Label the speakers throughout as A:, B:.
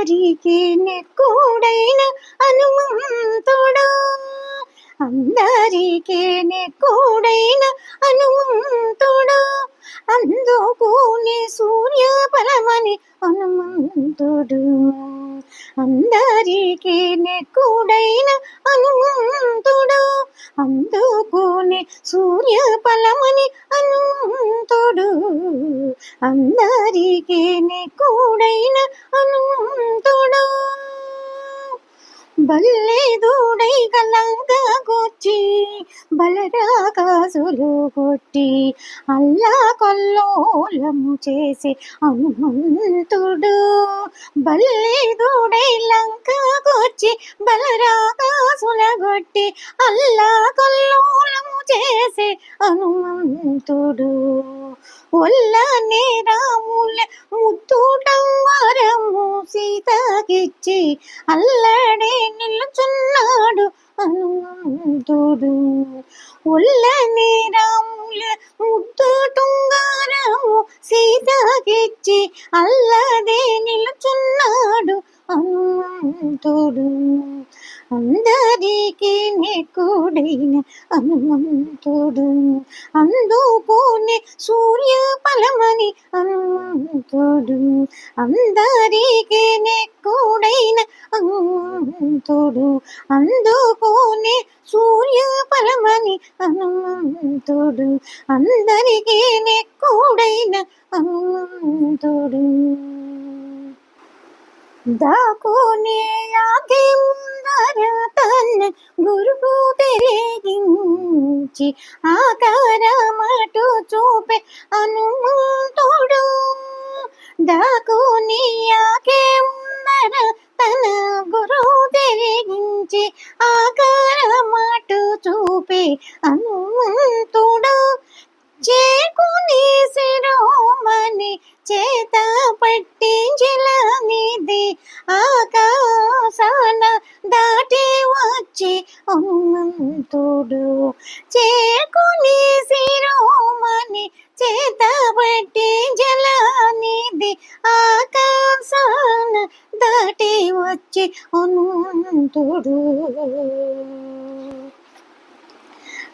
A: వారికి నెక్కుడైన హనుమంతుడు. అందరికీ నెక్కుడైన హనుమంతుడు. అందుకునే సూర్య పరమని హనుమంతుడు. అందరికీ నెక్కుడైన హనుమంతుడు. అందుకునే సూర్య ఫలమని బల్లెదూడై కలంగా కొచ్చి బలరాకాసులు కొట్టి అల్లా కొల్లోలం చేసి హనుమంతుడు. బల్లెదూడై లంక కొచ్చి బలరాకాసుల కొట్టి అల్లా కొల్లోలము చేసి హనుమంతుడు. ఒల్ల నేరాముల రాముల ముద్దుటంవరము సీతకిచ్చి అల్లా హనుమంతుడు ఒల్లనే రాముల ముద్దుటుంగారము సీతకిచ్చి అల్లదే నిలుచున్నాడు హనుమంతుడు అందరికీ నెక్కుడైన హనుమంతుడు అందుకోని సూర్య ఫలమని హనుమంతుడు అందరికీ నెక్కుడైన హనుమంతుడు అందుకోని సూర్య ఫలమని హనుమంతుడు అందరికీ నెక్కుడైన హనుమంతుడు దాకునే ఆగి ముందర తన గురువు తిరిగించి ఆకారమటు చూపే అనుమంతుడు. దాకుని ఆగే ముందర తన గురువు తెరిగించి ఆకారమటు చూపే అనుమంతుడు. చేకుని శిరోమణి చేత వచ్చి హనుమంతుడు చేకుని శిరోమణి చేత పట్టి జలనిధి ఆకాశాన దాటి వచ్చి హనుమంతుడు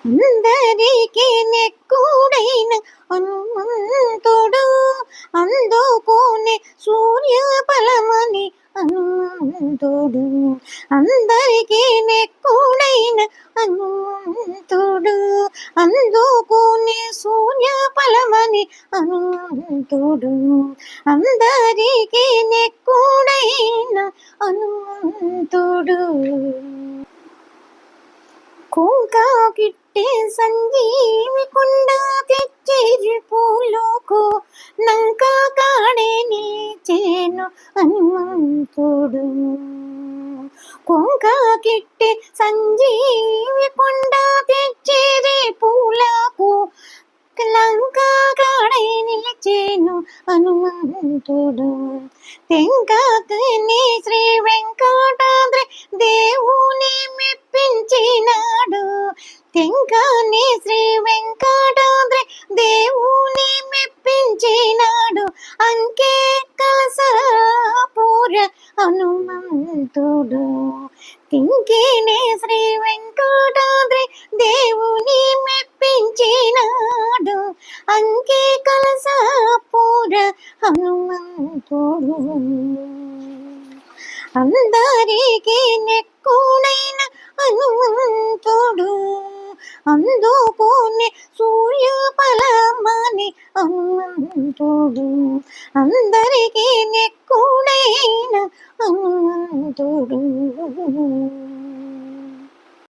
A: అందరికీ నెక్కుడైన హనుమంతుడు అందుకోని సూర్య ఫలమని హనుమంతుడు. అందరికీ నెక్కుడైన హనుమంతుడు అందుకోని సూర్య ఫలమని హనుమంతుడు. అందరికీ నెక్కుడైన హనుమంతుడు. కుంక హనుమంతుడు కొంక కిట్టి సంజీవి కొండ తెచ్చేది పూలకు. లంక కాడై నిలిచేను హనుమంతుడు తెంకాకని శ్రీ వెంక తింకేనే శ్రీ వెంకటాద్రి దేవుని మెప్పించినాడు. అంకే కలసపూర హనుమంతుడు. అందరికీ నెక్కుడైన హనుమంతుడు. అందుకోని హనుమంతుడు అందరికీ నెక్కుడైన హనుమంతుడు